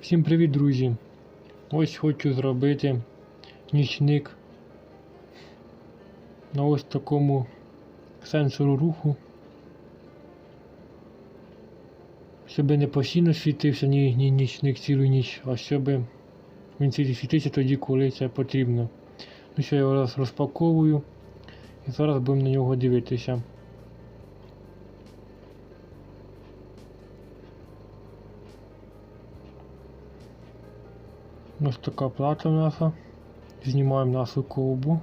Всім привіт, друзі! Ось хочу зробити нічник на ось такому сенсору руху. Щоб не постійно світився ні, ні нічник цілу ніч, а щоб він тільки світився тоді, коли це потрібно. Ну що я зараз розпаковую і зараз будемо на нього дивитися. Ось така плата наша. Знімаємо нашу ковбу.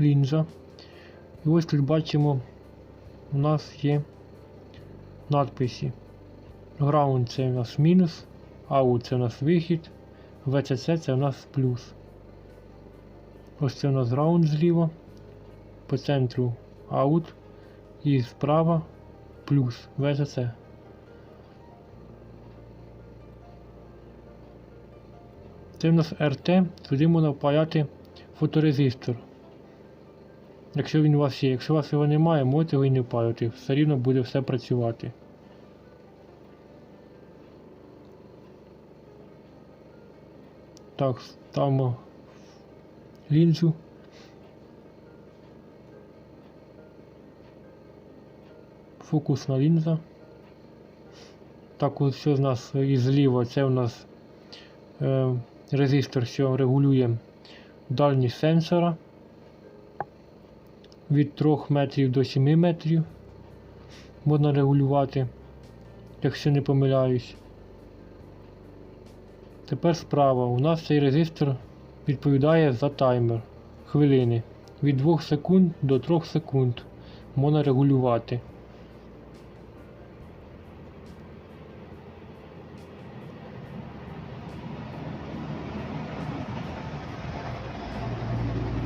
Лінза. І ось тут бачимо, у нас є надписи. Ground це у нас мінус, out це у нас вихід, VCC це у нас плюс. Ось це у нас ground зліва, по центру out і справа плюс VCC. Це в нас РТ, сюди можна впаяти фоторезистор. Якщо він у вас є, якщо у вас його немає, можете його і не впаювати, все рівно буде все працювати. Так, ставимо лінзу. Фокусна лінза. Так, ось що з нас і зліва, це у нас е, резистор, що регулює дальність сенсора від 3 метрів до 7 метрів. Можна регулювати, якщо не помиляюсь. Тепер справа. У нас цей резистор відповідає за таймер хвилини. Від 2 секунд до 3 секунд можна регулювати.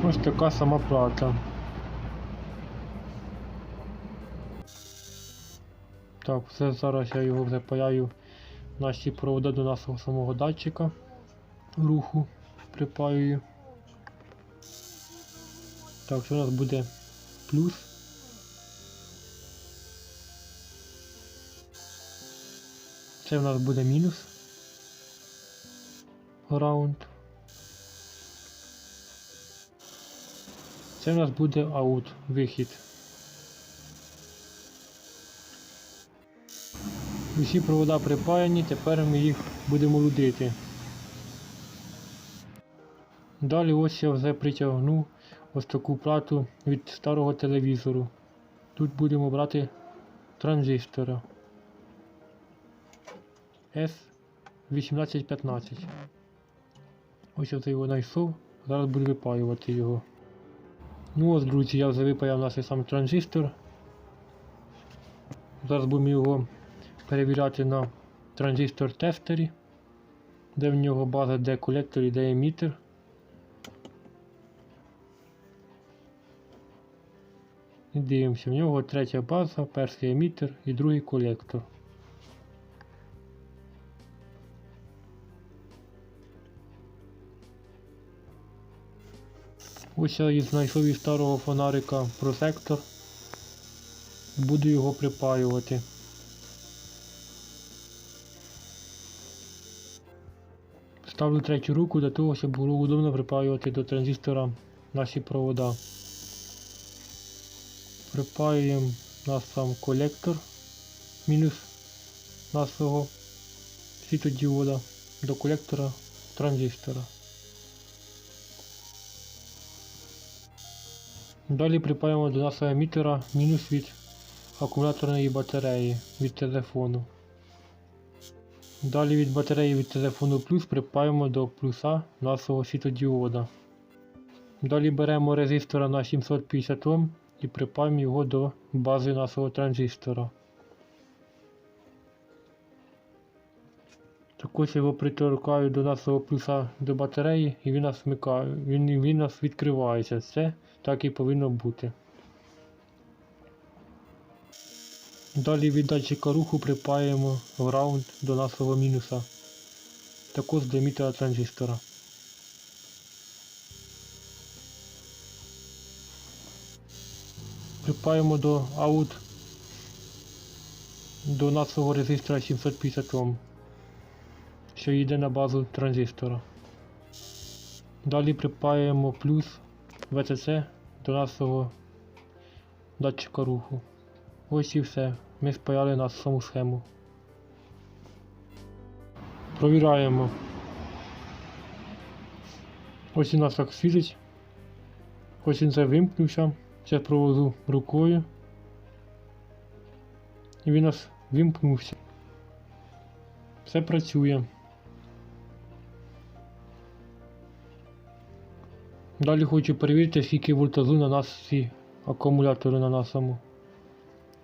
Ось така сама плата. Так, все зараз я його вже паяю наші провода до нашого самого датчика руху припаюю. Так, це у нас буде плюс. Це у нас буде мінус. Раунд. Це у нас буде аут, вихід. Усі провода припаяні, тепер ми їх будемо лудити. Далі ось я вже притягну ось таку плату від старого телевізору. Тут будемо брати транзистора S1815. Ось я його знайшов, зараз буду випаювати його. Ну ось, друзі, я вже випаяв наш сам транзистор. Зараз будемо його перевіряти на транзистор тестері, де в нього база, де колектор і де емітер. І дивимося, в нього третя база, перший емітер і другий колектор. Ось я знайшов із старого фонарика просектор. Буду його припаювати. Ставлю третю руку для того, щоб було удобно припаювати до транзистора наші провода. Припаюємо наш сам колектор мінус нашого світодіода до колектора транзистора. Далі припаємо до нашого емітера мінус від акумуляторної батареї від телефону. Далі від батареї від телефону плюс припаємо до плюса нашого світодіода. Далі беремо резистора на 750 Ом і припаємо його до бази нашого транзистора. Також його приторкаю до нашого плюса до батареї і він нас вмикає, він, він нас відкривається. Це так і повинно бути. Далі від датчика руху припаємо граунд до нашого мінуса. Також до транзистора. Припаємо до out до нашого резистора 750 Ом, що йде на базу транзистора. Далі припаємо плюс VCC до нашого датчика руху. Ось і все. Ми спаяли на саму схему. Провіраємо. Ось у нас так світить. Ось він це вимкнувся. Зараз провожу рукою. І він нас вимкнувся. Все працює. Далі хочу перевірити, скільки вольтазу на нас ці акумулятори на нашому.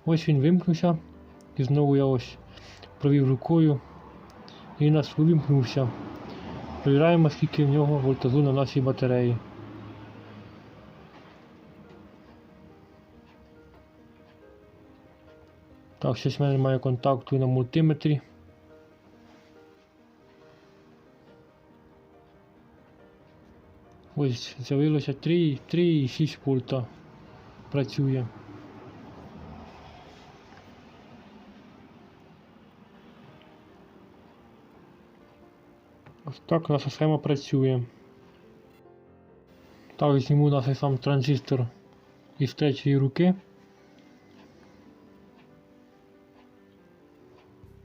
Ось він вимкнувся. І знову я ось провів рукою. І нас вимкнувся. Перевіряємо, скільки в нього вольтазу на нашій батареї. Так, щось в мене немає контакту на мультиметрі. Ось з'явилося 3, 3,6 пульта. Працює. Ось так наша схема працює. Так, зніму наш сам транзистор із третьої руки.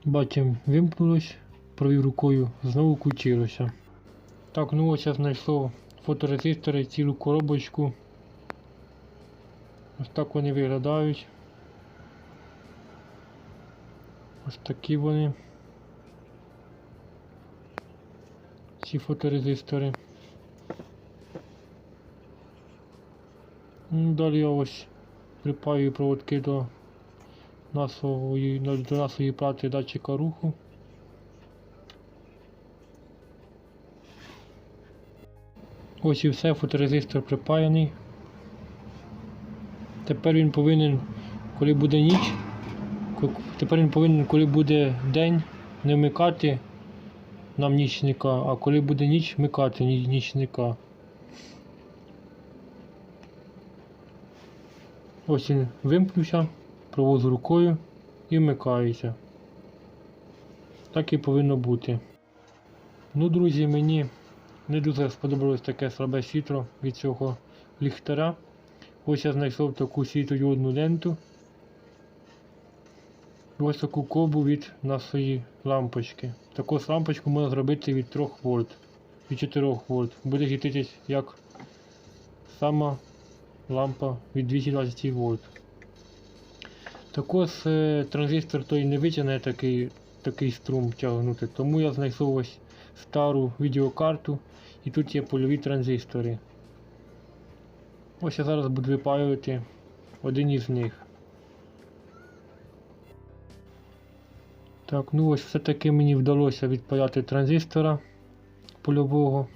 Бачимо, вимкнулось, провів рукою, знову включилося. Так, ну ось я знайшов фоторезистори, цілу коробочку. Ось так вони виглядають. Ось такі вони. Ці фоторезистори. Ну, Далі я ось припаю проводки до нашої, до нашої плати датчика руху. Ось і все, фоторезистор припаяний. Тепер він повинен, коли буде ніч, тепер він повинен, коли буде день, не вмикати нам нічника, а коли буде ніч, вмикати нічника. Ось він вимкнувся, проводжу рукою і вмикається. Так і повинно бути. Ну, друзі, мені не дуже сподобалось таке слабе світло від цього ліхтаря. Ось я знайшов таку світлодіодну ленту. І ось таку колбу від нашої лампочки. Таку лампочку можна зробити від 3 вольт, від 4 вольт. Буде світитись як сама лампа від 220 вольт. Також е, транзистор той не витягне такий, такий струм тягнути, тому я знайшов ось стару відеокарту і тут є польові транзистори. Ось я зараз буду випаювати один із них. Так, ну ось все-таки мені вдалося відпаяти транзистора польового.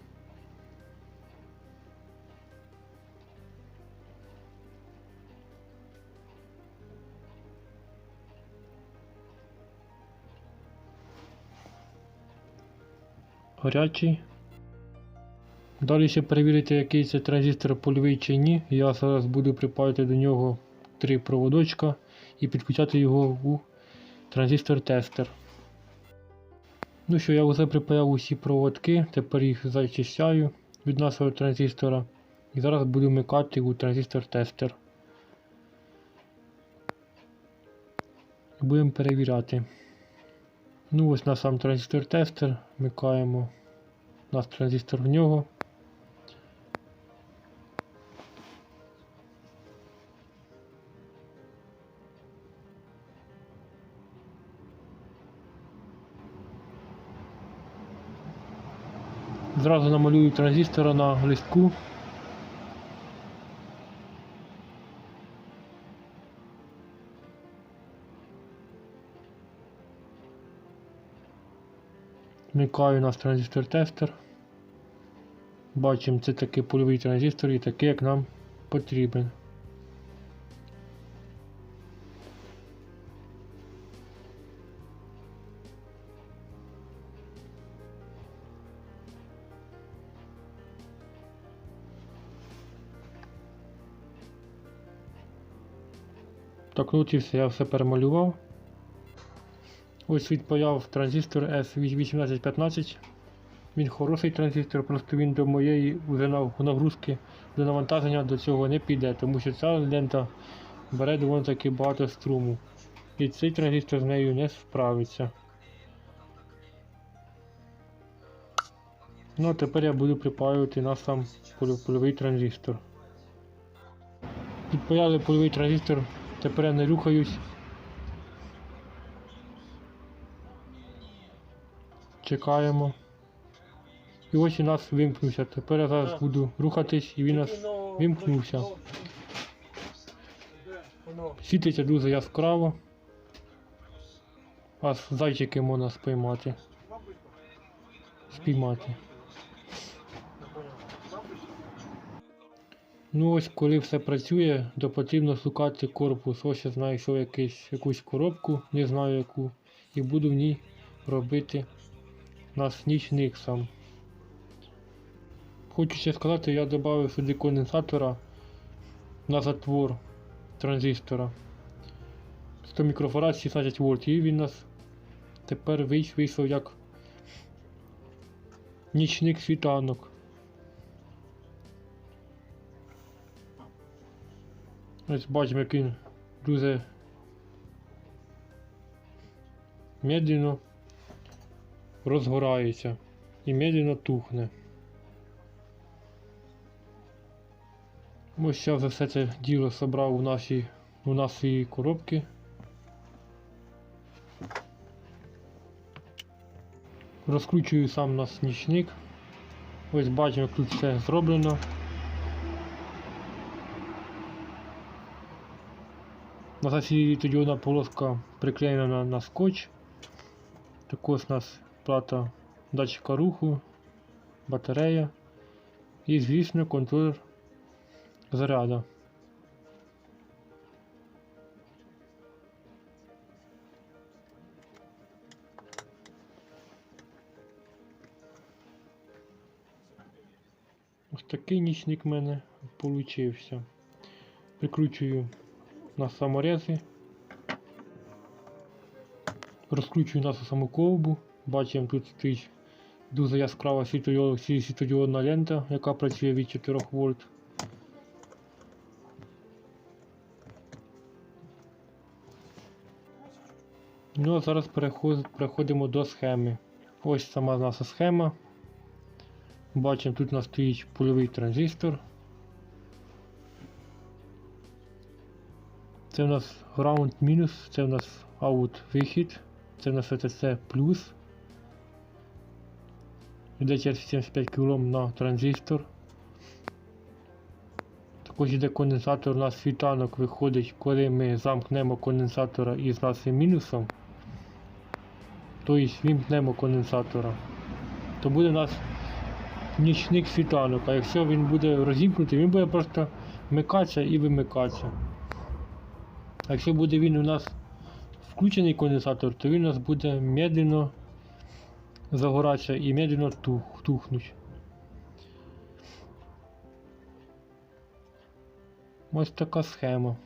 Гарячий. Далі ще перевірити, який це транзистор польовий чи ні. Я зараз буду припаяти до нього три проводочка і підключати його у транзистор-тестер. Ну що, я вже припаяв усі проводки, тепер їх зачищаю від нашого транзистора. І зараз буду вмикати у транзистор-тестер. Будемо перевіряти. Ну ось на сам транзистор-тестер вмикаємо наш транзистор в нього. Зразу намалюю транзистора на листку. Вмикаю наш транзистор-тестер. Бачимо, це такий польовий транзистор і такий, як нам потрібен. Так, ну я все перемалював. Ось відпаяв транзистор S1815. Він хороший транзистор, просто він до моєї нагрузки до навантаження до цього не піде, тому що ця лента бере доволі таки багато струму. І цей транзистор з нею не справиться. Ну а тепер я буду припаювати на сам польовий транзистор. Підпаяли польовий транзистор, тепер я не рухаюсь. Чекаємо. І ось у нас вимкнувся. Тепер я зараз буду рухатись і він нас вимкнувся. Світиться дуже яскраво. Аж зайчики можна спіймати. Спіймати. Ну ось коли все працює, то потрібно шукати корпус. Ось я знайшов якусь коробку, не знаю яку, і буду в ній робити наш нічник сам. Хочу ще сказати, я додав сюди конденсатора на затвор транзистора. 100 мікрофарад 16 вольт і він нас тепер вийш- вийшов як нічник світанок. Ось бачимо, як він дуже медленно розгорається і медленно тухне. Ось я вже все це діло зібрав у нашій у нашій коробці. Розкручую сам наш нічник. Ось бачимо, як тут все зроблено. На засі тоді одна полоска приклеєна на, на скотч. Також у нас плата датчика руху, батарея і, звісно, контролер заряду. Ось такий нічник в мене получився. Прикручую на саморези. Розкручую нашу саму ковбу. Бачимо, тут стоїть дуже яскрава світло- сві- світлодіодна лента, яка працює від 4 вольт. Ну а зараз переходимо до схеми. Ось сама наша схема. Бачимо, тут у нас стоїть польовий транзистор. Це у нас ground мінус, це у нас out вихід, це у нас VTC плюс. Йде через 75 кОм на транзистор. Також йде конденсатор, у нас світанок виходить, коли ми замкнемо конденсатора із нашим мінусом. Тобто вімкнемо конденсатора. То буде у нас нічник світанок, а якщо він буде розімкнутий, він буде просто вмикатися і вимикатися. А якщо буде він у нас включений конденсатор, то він у нас буде медленно загоратися і медленно тух, тухнуть. Ось така схема.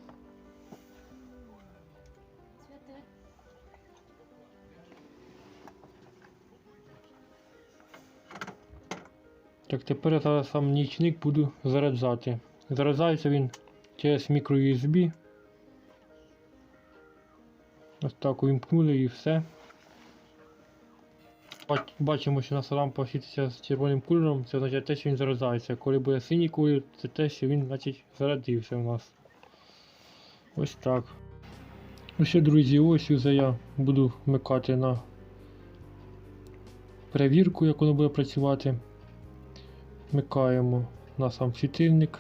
Так, тепер я зараз сам нічник буду заряджати. Заряджається він через мікро USB. Ось так увімкнули і все. Бач- Бачимо, що наша лампа світиться з червоним кольором, це означає те, що він заряджається. Коли буде синій колір, це те, що він значить зарядився у нас. Ось так. Ну що, друзі, ось уже я буду вмикати на перевірку, як воно буде працювати. Вмикаємо на сам світильник.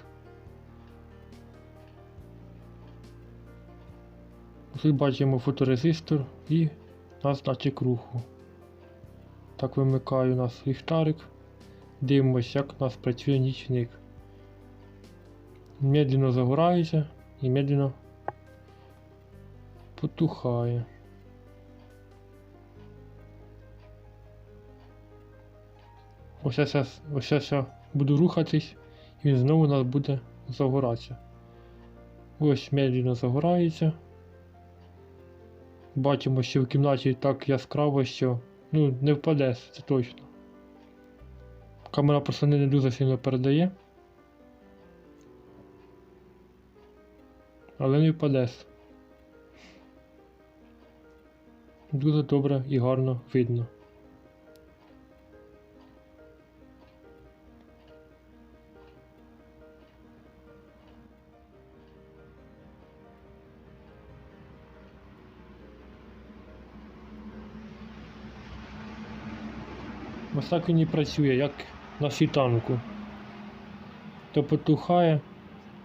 Тут бачимо фоторезистор і наш датчик руху. Так вимикаю наш ліхтарик. Дивимося, як у нас працює нічник. Медленно загорається і медленно потухає. Ось я зараз, буду рухатись, і він знову у нас буде загоратися. Ось медленно загорається. Бачимо, що в кімнаті так яскраво, що ну, не впаде, це точно. Камера просто не дуже сильно передає. Але не впаде. Дуже добре і гарно видно. Ось так він і працює, як на світанку. То потухає,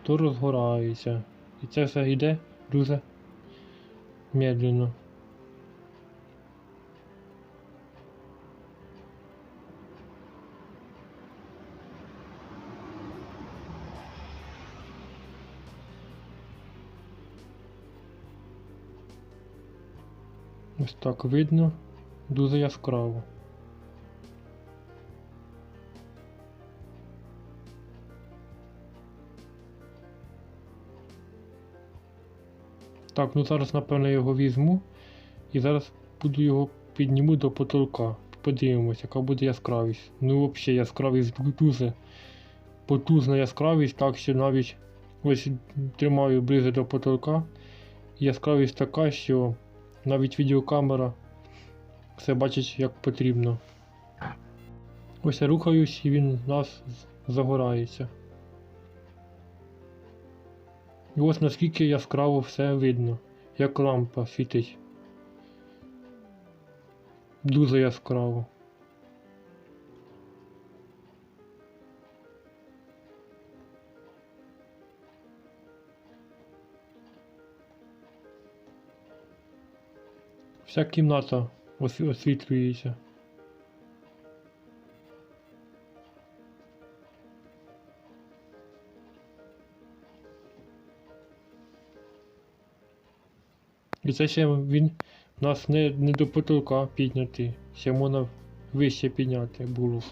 то розгорається. І це все йде дуже медленно. Ось так видно, дуже яскраво. Так, ну зараз напевно його візьму і зараз буду його підніму до потолка. Подивимось, яка буде яскравість. Ну взагалі яскравість дуже потужна яскравість, так що навіть ось тримаю близько до потолка. Яскравість така, що навіть відеокамера все бачить як потрібно. Ось я рухаюсь і він в нас загорається. І ось наскільки яскраво все видно, як лампа світить. Дуже яскраво. Вся кімната освітлюється. Ще він нас не, не до потолка підняти, ще можна вище підняти було.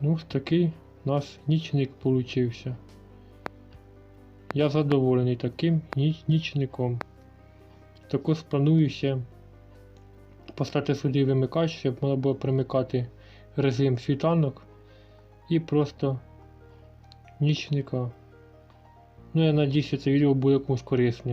Ну, такий у нас нічник получився. Я задоволений таким нічником. Також планую ще поставити сюди вимикач, щоб можна було примикати режим світанок і просто нічника. Ну я надіюся, це відео буде комусь корисне.